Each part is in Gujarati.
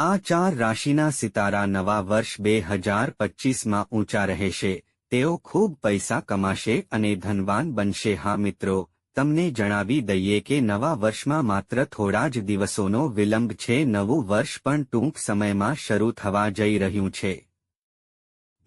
આ ચાર રાશિના સિતારા નવા વર્ષ બે હજાર પચીસમાં ઊંચા રહેશે. તેઓ ખૂબ પૈસા કમાશે અને ધનવાન બનશે. હા મિત્રો, તમને જણાવી દઈએ કે નવા વર્ષમાં માત્ર થોડા જ દિવસોનો વિલંબ છે. નવું વર્ષ પણ ટૂંક સમયમાં શરૂ થવા જઈ રહ્યું છે.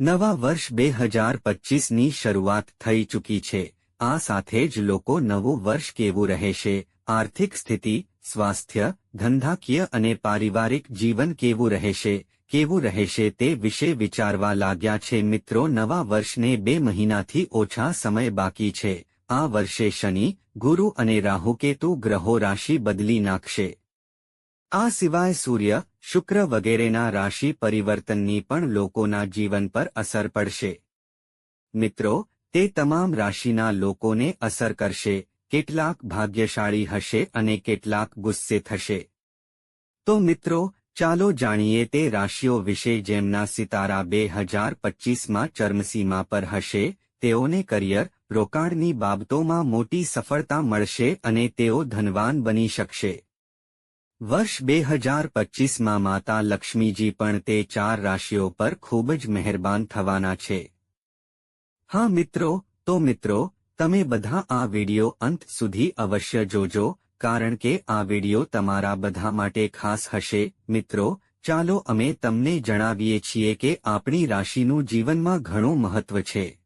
નવા વર્ષ બે હજાર પચીસની શરૂઆત થઈ ચૂકી છે. આ સાથે જ લોકો નવું વર્ષ કેવું રહેશે? આર્થિક સ્થિતિ, સ્વાસ્થ્ય, ધંધાકીય અને પારિવારિક જીવન કેવું રહેશે કેવું રહેશે તે વિશે વિચારવા લાગ્યા છે મિત્રો. નવા વર્ષને બે મહિનાથી ઓછા સમય બાકી છે. આ વર્ષે શનિ, ગુરુ અને રાહુકેતુ ગ્રહો રાશિ બદલી નાખશે. આ સિવાય સૂર્ય, શુક્ર વગેરેના રાશિ પરિવર્તનની પણ લોકોના જીવન પર અસર પડશે. મિત્રો, તે તમામ રાશિના લોકોને અસર કરશે. કેટલાક ભાગ્યશાળી હશે અને કેટલાક ગુસ્સે થશે. તો મિત્રો, ચાલો જાણીએ તે રાશિઓ વિશે જેમના સિતારા બે હજાર પચીસમાં ચર્મસીમા પર હશે, તેઓને કરિયર રોકાણની બાબતોમાં મોટી સફળતા મળશે અને તેઓ ધનવાન બની શકશે. વર્ષ બે હજાર પચીસમાં માતા લક્ષ્મીજી પણ તે ચાર રાશિઓ પર ખૂબ જ મહેરબાન થવાના છે. હા મિત્રો, તો મિત્રો તમે બધા આ વિડિયો અંત સુધી અવશ્ય જોજો, કારણ કે આ વિડિયો તમારા બધા માટે ખાસ હશે. મિત્રો, ચાલો અમે તમને જણાવીએ છીએ કે આપણી રાશિનું જીવનમાં ઘણું મહત્વ છે.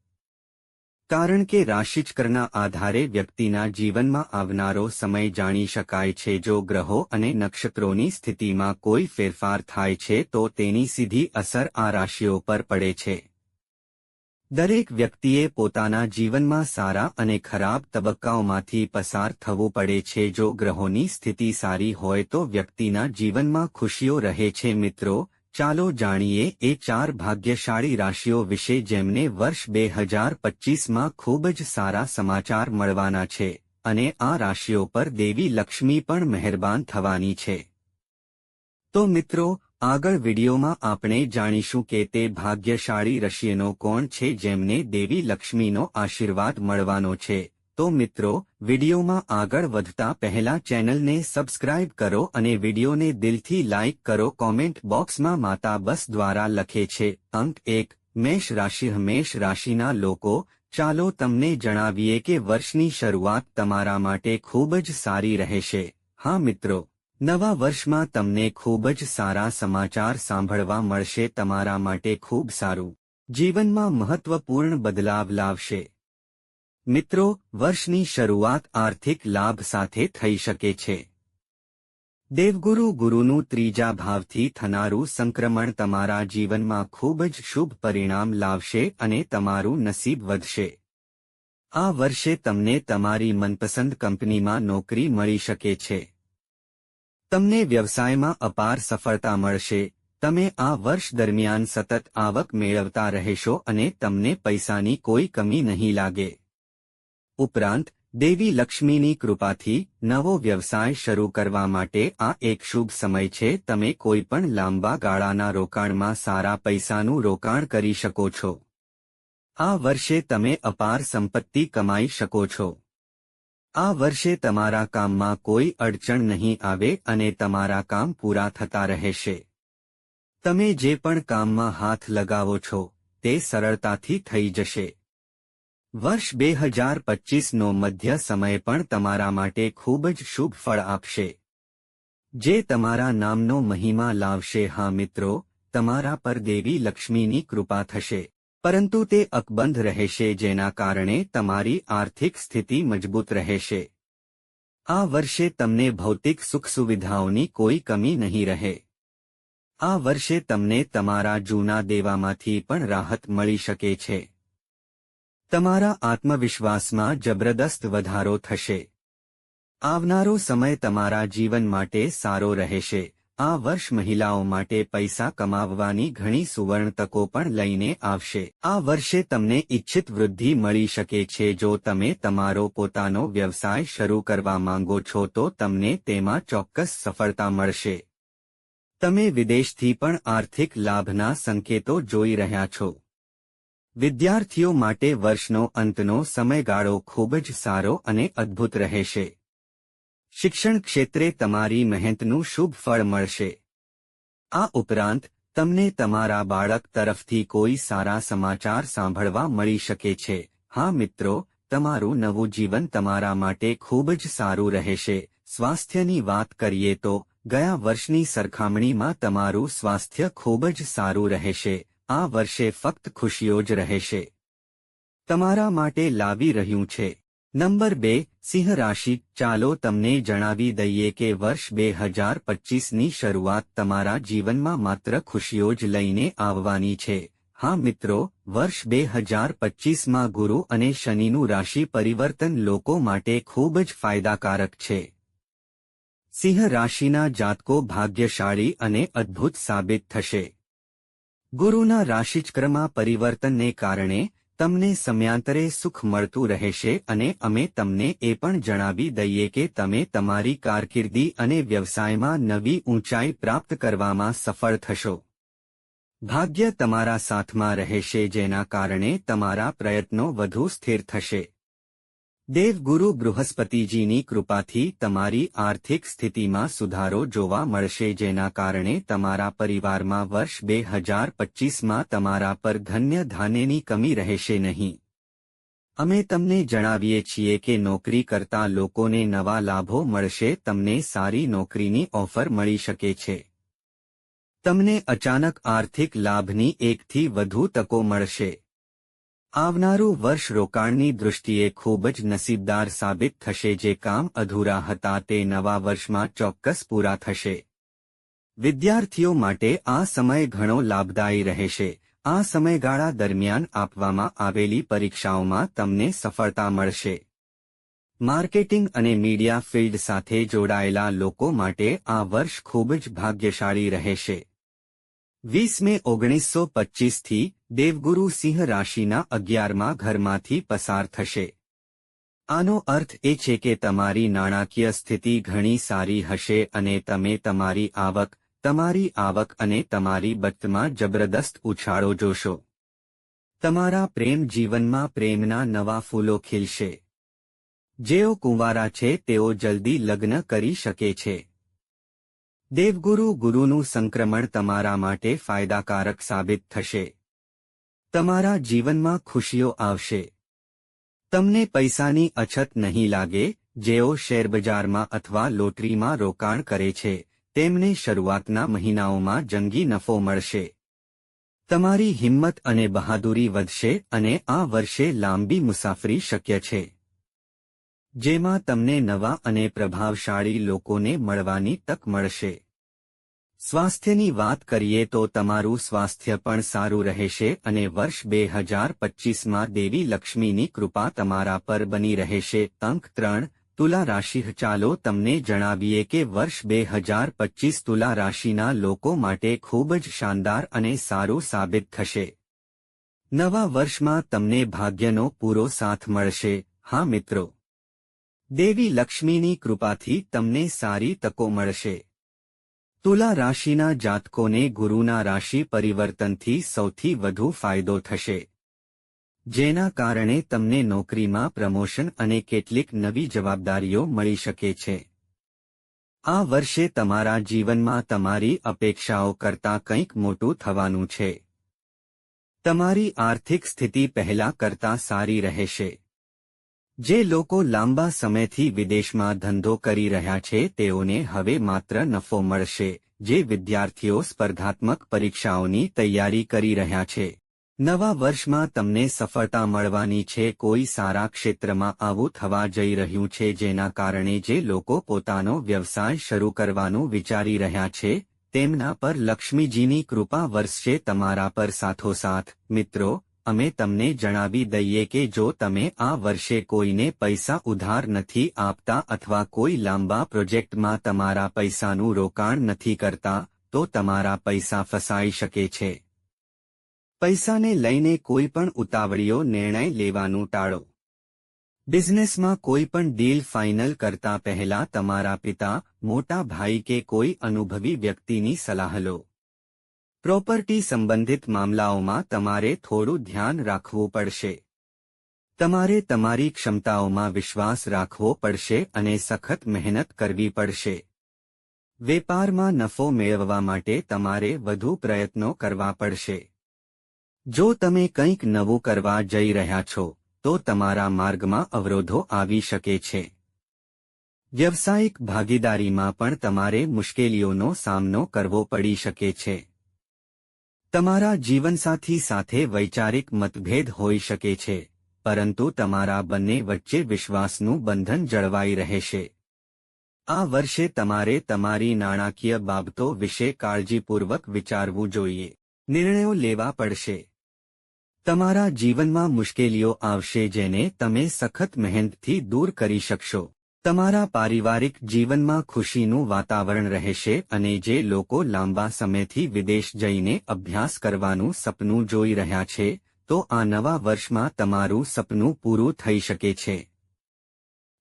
કારણ કે રાશિચક્રના આધારે વ્યક્તિના જીવનમાં આવનારો સમય જાણી શકાય છે. જો ગ્રહો અને નક્ષત્રોની સ્થિતિમાં કોઈ ફેરફાર થાય છે, તો તેની સીધી અસર આ રાશિઓ પર પડે છે. દરેક વ્યક્તિએ પોતાના જીવનમાં સારા અને ખરાબ તબક્કાઓમાંથી પસાર થવું પડે છે. જો ગ્રહોની સ્થિતિ સારી હોય તો વ્યક્તિના જીવનમાં ખુશીઓ રહે છે. મિત્રો, ચાલો જાણીએ એ ચાર ભાગ્યશાળી રાશિઓ વિશે જેમને વર્ષ બે હજાર પચીસમાં ખૂબ જ સારા સમાચાર મળવાના છે અને આ રાશિઓ પર દેવી લક્ષ્મી પણ મહેરબાન થવાની છે. તો મિત્રો આગળ વિડીયોમાં આપણે જાણીશું કે તે ભાગ્યશાળી રશિયનો કોણ છે જેમને દેવી લક્ષ્મીનો આશીર્વાદ મળવાનો છે. તો મિત્રો, વિડીયોમાં આગળ વધતા પહેલા ચેનલને સબસ્ક્રાઇબ કરો અને વિડીયોને દિલથી લાઇક કરો. કોમેન્ટ બોક્સમાં માતા બસ દ્વારા લખે છે, અંક એક, મેષ રાશિ, મેષ રાશિના લોકો, ચાલો તમને જણાવીએ કે વર્ષની શરૂઆત તમારા માટે ખૂબ જ સારી રહેશે. હા મિત્રો નવા વર્ષમાં તમને ખૂબ જ સારા સમાચાર સાંભળવા મળશે, તમારા માટે ખૂબ સારું. જીવનમાં મહત્વપૂર્ણ બદલાવ લાવશે. મિત્રો, વર્ષની શરૂઆત આર્થિક લાભ સાથે થઈ શકે છે. દેવગુરુ ગુરુનું ત્રીજા ભાવથી થનારું સંક્રમણ તમારા જીવનમાં ખૂબ જ શુભ પરિણામ લાવશે અને તમારું નસીબ વધશે. આ વર્ષે તમને તમારી મનપસંદ કંપનીમાં નોકરી મળી શકે છે. તમને વ્યવસાયમાં અપાર સફળતા મળશે. તમે આ વર્ષ દરમિયાન સતત આવક મેળવતા રહેશો અને તમને પૈસાની કોઈ કમી નહીં લાગે. ઉપરાંત, દેવી લક્ષ્મીની કૃપાથી નવો વ્યવસાય શરૂ કરવા માટે આ એક શુભ સમય છે. તમે કોઈપણ લાંબા ગાળાના રોકાણમાં સારા પૈસાનું રોકાણ કરી શકો છો. આ વર્ષે તમે અપાર સંપત્તિ કમાઈ શકો છો. આ વર્ષે તમારા કામમાં કોઈ અડચણ નહીં આવે અને તમારા કામ પૂરા થતા રહેશે. તમે જે પણ કામમાં હાથ લગાવો છો, તે સરળતાથી થઈ જશે. વર્ષ બે હજાર પચીસનો મધ્ય સમય પણ તમારા માટે ખૂબ જ શુભ ફળ આપશે. જે તમારા નામનો મહિમા લાવશે, હા મિત્રો, તમારા પર દેવી લક્ષ્મીની કૃપા થશે. પરંતુ તે અકબંધ રહેશે જેના કારણે તમારી આર્થિક સ્થિતિ મજબૂત રહેશે. આ વર્ષે તમને ભૌતિક સુખ સુવિધાઓની કોઈ કમી નહીં રહે. આ વર્ષે તમને તમારા જૂના દેવામાંથી પણ રાહત મળી શકે છે. તમારા આત્મવિશ્વાસમાં જબરદસ્ત વધારો થશે. આવનારો સમય તમારા જીવન માટે સારો રહેશે. આ વર્ષ મહિલાઓ માટે પૈસા કમાવવાની ઘણી સુવર્ણ તકો પણ લઈને આવશે. આ વર્ષે તમને ઇચ્છિત વૃદ્ધિ મળી શકે છે. જો તમે તમારો પોતાનો વ્યવસાય શરૂ કરવા માંગો છો, તો તમને તેમાં ચોક્કસ સફળતા મળશે. તમે વિદેશથી પણ આર્થિક લાભના સંકેતો જોઈ રહ્યા છો. વિદ્યાર્થીઓ માટે વર્ષનો અંતનો સમયગાળો ખૂબ જ સારો અને અદ્ભુત રહેશે. શિક્ષણ ક્ષેત્રે તમારી મહેનતનું શુભ ફળ મળશે. આ ઉપરાંત, તમને તમારા બાળક તરફથી કોઈ સારા સમાચાર સાંભળવા મળી શકે છે. હા મિત્રો, તમારું નવું જીવન તમારા માટે ખૂબ જ સારું રહેશે. સ્વાસ્થ્યની વાત કરીએ તો, ગયા વર્ષની સરખામણીમાં તમારું સ્વાસ્થ્ય ખૂબ જ સારું રહેશે. આ વર્ષે ફક્ત ખુશીઓ જ રહેશે. તમારા માટે લાવી રહ્યું છે. નંબર બે, સિંહ રાશિ. ચાલો તમને જણાવી દઈએ કે વર્ષ બે હજાર પચીસની શરૂઆત તમારા જીવનમાં માત્ર ખુશીઓ જ લઈને આવવાની છે. હા મિત્રો, વર્ષ બે હજાર પચીસમાં ગુરુ અને શનિનું રાશિ પરિવર્તન લોકો માટે ખૂબ જ ફાયદાકારક છે. સિંહ રાશિના જાતકો ભાગ્યશાળી અને અદ્ભુત સાબિત થશે. ગુરુના રાશિચક્રમાં પરિવર્તનને કારણે તમને સમયાંતરે સુખ મળતું રહેશે અને અમે તમને એ પણ જણાવી દઈએ કે તમે તમારી કારકિર્દી અને વ્યવસાયમાં નવી ઊંચાઈ પ્રાપ્ત કરવામાં સફળ થશો. ભાગ્ય તમારા સાથમાં રહેશે જેના કારણે તમારા પ્રયત્નો વધુ સ્થિર થશે. દેવગુરુ બૃહસ્પતિજીની કૃપાથી તમારી આર્થિક સ્થિતિમાં સુધારો જોવા મળશે જેના કારણે તમારા પરિવારમાં વર્ષ બે હજાર પચીસમાં તમારા પર ધન્ય ધાન્યની કમી રહેશે નહીં. અમે તમને જણાવીએ છીએ કે નોકરી કરતા લોકોને નવા લાભો મળશે, તમને સારી નોકરીની ઓફર મળી શકે છે. તમને અચાનક આર્થિક લાભની એકથી વધુ તકો મળશે. આવનારું વર્ષ રોકાણની દૃષ્ટિએ ખૂબ જ નસીબદાર સાબિત થશે જે કામ અધૂરા હતા તે નવા વર્ષમાં ચોક્કસ પૂરા થશે. વિદ્યાર્થીઓ માટે આ સમય ઘણો લાભદાયી રહેશે. આ સમયગાળા દરમિયાન આપવામાં આવેલી પરીક્ષાઓમાં તમને સફળતા મળશે. માર્કેટિંગ અને મીડિયા ફિલ્ડ સાથે જોડાયેલા લોકો માટે આ વર્ષ ખૂબ જ ભાગ્યશાળી રહેશે. વીસ મે ઓગણીસો પચ્ચીસથી દેવગુરુ સિંહ રાશિના અગિયારમાં ઘરમાંથી પસાર થશે. આનો અર્થ એ છે કે તમારી નાણાકીય સ્થિતિ ઘણી સારી હશે અને તમે તમારી આવક તમારી આવક અને તમારી બચતમાં જબરદસ્ત ઉછાળો જોશો. તમારા પ્રેમ જીવનમાં પ્રેમના નવા ફૂલો ખીલશે. જેઓ કુંવારા છે તેઓ જલ્દી લગ્ન કરી શકે છે. દેવગુરુ ગુરુનું સંક્રમણ તમારા માટે ફાયદાકારક સાબિત થશે. તમારા જીવનમાં ખુશીઓ આવશે. તમને પૈસાની અછત નહીં લાગે, જેઓ શેરબજારમાં અથવા લોટરીમાં રોકાણ કરે છે, તેમને શરૂઆતના મહિનાઓમાં જંગી નફો મળશે. તમારી હિંમત અને બહાદુરી વધશે અને આ વર્ષે લાંબી મુસાફરી શક્ય છે. જેમાં તમને નવા અને પ્રભાવશાળી લોકોને મળવાની તક મળશે. સ્વાસ્થ્યની વાત કરીએ તો તમારું સ્વાસ્થ્ય પણ સારું રહેશે અને વર્ષ બે હજાર પચીસમાં દેવી લક્ષ્મીની કૃપા તમારા પર બની રહેશે. અંક ત્રણ, તુલા રાશિ ચાલો તમને જણાવીએ કે વર્ષ બે હજાર પચીસ તુલા રાશિના લોકો માટે ખૂબ જ શાનદાર અને સારું સાબિત થશે. નવા વર્ષમાં તમને ભાગ્યનો પૂરો સાથ મળશે. હા મિત્રો. દેવી લક્ષ્મીની કૃપાથી તમને સારી તકો મળશે. તુલા રાશિના જાતકોને ગુરુના રાશિ પરિવર્તનથી સૌથી વધુ ફાયદો થશે. જેના કારણે તમને નોકરીમાં પ્રમોશન અને કેટલીક નવી જવાબદારીઓ મળી શકે છે. આ વર્ષે તમારા જીવનમાં તમારી અપેક્ષાઓ કરતાં કંઈક મોટું થવાનું છે. તમારી આર્થિક સ્થિતિ પહેલા કરતાં સારી રહેશે. જે લોકો લાંબા સમયથી વિદેશમાં ધંધો કરી રહ્યા છે, તેઓને હવે માત્ર નફો મળશે, જે વિદ્યાર્થીઓ સ્પર્ધાત્મક પરીક્ષાઓની તૈયારી કરી રહ્યા છે. નવા વર્ષમાં તમને સફળતા મળવાની છે, કોઈ સારા ક્ષેત્રમાં આવું થવા જઈ રહ્યું છે, જેના કારણે જે લોકો પોતાનો વ્યવસાય શરૂ કરવાનું વિચારી રહ્યા છે, તેમના પર લક્ષ્મીજીની કૃપા વર્ષશે તમારા પર સાથોસાથ, મિત્રો અમે તમને જણાવી દઈએ કે જો તમે આ વર્ષે કોઈને પૈસા ઉધાર નથી આપતા અથવા કોઈ લાંબા પ્રોજેક્ટમાં તમારા પૈસાનું રોકાણ નથી કરતા, તો તમારા પૈસા ફસાઈ શકે છે. પૈસાને લઈને કોઈ પણ ઉતાવળીઓ નિર્ણય લેવાનું ટાળો. બિઝનેસમાં કોઈ પણ ડીલ ફાઇનલ કરતા પહેલા તમારા પિતા, મોટા ભાઈ કે કોઈ અનુભવી વ્યક્તિની સલાહ લો. પ્રોપર્ટી સંબંધિત મામલાઓમાં તમારે થોડું ધ્યાન રાખવું પડશે. તમારે તમારી ક્ષમતાઓમાં વિશ્વાસ રાખવો પડશે અને સખત મહેનત કરવી પડશે. વેપારમાં નફો મેળવવા માટે તમારે વધુ પ્રયત્નો કરવા પડશે. જો તમે કંઈક નવું કરવા જઈ રહ્યા છો, તો તમારા માર્ગમાં અવરોધો આવી શકે છે. વ્યવસાયિક ભાગીદારીમાં પણ તમારે મુશ્કેલીઓનો સામનો કરવો પડી શકે છે. તમારા જીવનસાથી સાથે વૈચારિક મતભેદ હોઈ શકે છે, પરંતુ તમારા બંને વચ્ચે વિશ્વાસનું બંધન જળવાઈ રહેશે. આ વર્ષે તમારે તમારી નાણાકીય બાબતો વિશે કાળજીપૂર્વક વિચારવું જોઈએ. નિર્ણયો લેવા પડશે. તમારા જીવનમાં મુશ્કેલીઓ આવશે જેને તમે સખત મહેનતથી દૂર કરી શકશો. તમારા પારિવારિક જીવનમાં ખુશીનું વાતાવરણ રહેશે અને જે લોકો લાંબા સમયથી વિદેશ જઈને અભ્યાસ કરવાનું સપનું જોઈ રહ્યા છે, તો આ નવા વર્ષમાં તમારું સપનું પૂરું થઈ શકે છે.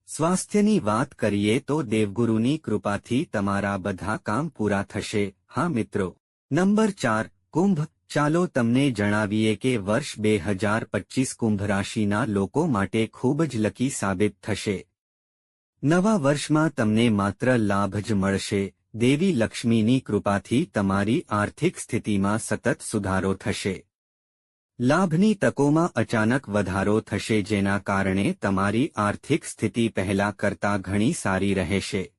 સ્વાસ્થ્યની વાત કરીએ તો દેવગુરુની કૃપાથી તમારા બધા કામ પૂરા થશે. હા મિત્રો. નંબર ચાર, કુંભ. ચાલો તમને જણાવીએ કે વર્ષ બે હજાર પચીસ કુંભ રાશિના લોકો માટે ખૂબ જ લકી સાબિત થશે. નવા વર્ષમાં તમને માત્ર લાભ જ મળશે. દેવી લક્ષ્મીની કૃપાથી તમારી આર્થિક સ્થિતિમાં સતત સુધારો થશે. લાભની તકોમાં અચાનક વધારો થશે જેના કારણે તમારી આર્થિક સ્થિતિ પહેલા કરતા ઘણી સારી રહેશે.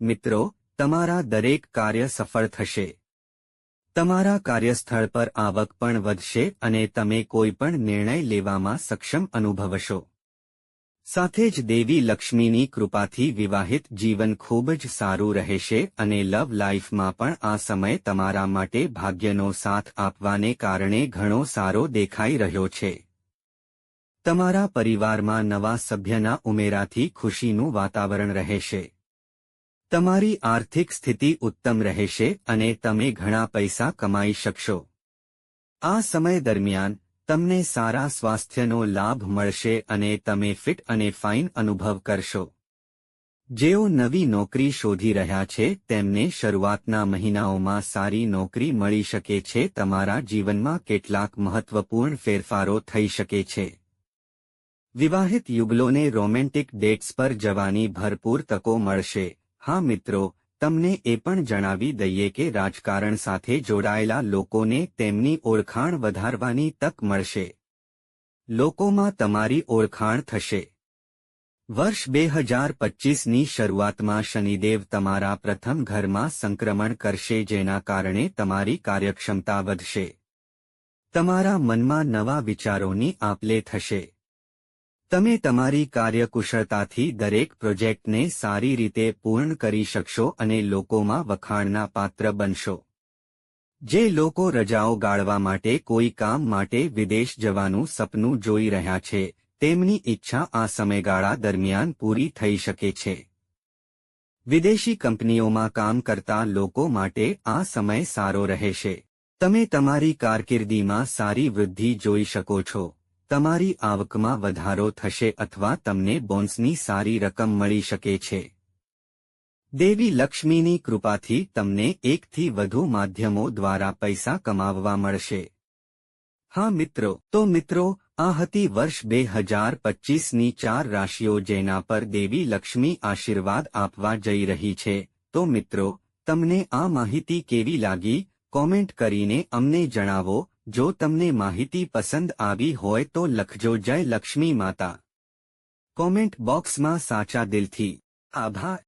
મિત્રો, તમારા દરેક કાર્ય સફળ થશે. તમારા કાર્યસ્થળ પર આવક પણ વધશે અને તમે કોઈપણ નિર્ણય લેવામાં સક્ષમ અનુભવશો. સાથે જ દેવી લક્ષ્મીની કૃપાથી વિવાહિત જીવન ખૂબ જ સારું રહેશે અને લવ લાઈફમાં પણ આ સમય તમારા માટે ભાગ્યનો સાથ આપવાને કારણે ઘણો સારો દેખાઈ રહ્યો છે. તમારા પરિવારમાં નવા સભ્યના ઉમેરાથી ખુશીનું વાતાવરણ રહેશે. તમારી આર્થિક સ્થિતિ ઉત્તમ રહેશે અને તમે ઘણા પૈસા કમાઈ શકશો. આ સમય દરમિયાન તમને સારા સ્વાસ્થ્યનો લાભ મળશે અને તમે ફિટ અને ફાઇન અનુભવ કરશો. જેઓ નવી નોકરી શોધી રહ્યા છે, તેમને શરૂઆતના મહિનાઓમાં સારી નોકરી મળી શકે છે, તમારા જીવનમાં કેટલાક મહત્વપૂર્ણ ફેરફારો થઈ શકે છે. વિવાહિત યુગલોને રોમેન્ટિક ડેટ્સ પર જવાની ભરપૂર તકો મળશે. હા મિત્રો તમને એ પણ જણાવી દઈએ કે રાજકારણ સાથે જોડાયેલા લોકોને તેમની ઓળખાણ વધારવાની તક મળશે. લોકોમાં તમારી ઓળખાણ થશે. વર્ષ બે હજાર પચ્ચીસની શરૂઆતમાં શનિદેવ તમારા પ્રથમ ઘરમાં સંક્રમણ કરશે જેના કારણે તમારી કાર્યક્ષમતા વધશે. તમારા મનમાં નવા વિચારોની આપલે થશે. તમે તમારી કાર્યકુશળતાથી દરેક પ્રોજેક્ટને સારી રીતે પૂર્ણ કરી શકશો અને લોકોમાં વખાણના પાત્ર બનશો. જે લોકો રજાઓ ગાળવા માટે કોઈ કામ માટે વિદેશ જવાનું સપનું જોઈ રહ્યા છે, તેમની ઈચ્છા આ સમયગાળા દરમિયાન પૂરી થઈ શકે છે. વિદેશી કંપનીઓમાં કામ કરતા લોકો માટે આ સમય સારો રહેશે. તમે તમારી કારકિર્દીમાં સારી વૃદ્ધિ જોઈ શકો છો. તમારી આવકમાં વધારો થશે અથવા તમને બોન્સની સારી રકમ મળી શકે છે. દેવી લક્ષ્મીની કૃપાથી તમને એકથી વધુ માધ્યમો દ્વારા પૈસા કમાવવા મળશે. હા મિત્રો, તો મિત્રો, આ હતી વર્ષ બે હજાર પચ્ચીસની ચાર રાશિઓ જેના પર દેવી લક્ષ્મી આશીર્વાદ આપવા જઈ રહી છે. તો મિત્રો, તમને આ માહિતી કેવી લાગી? કોમેન્ટ કરીને અમને જણાવો. જો તમને માહિતી પસંદ આવી હોય તો લખજો જય લક્ષ્મી માતા. કોમેન્ટ બોક્સમાં સાચા દિલથી. આભાર.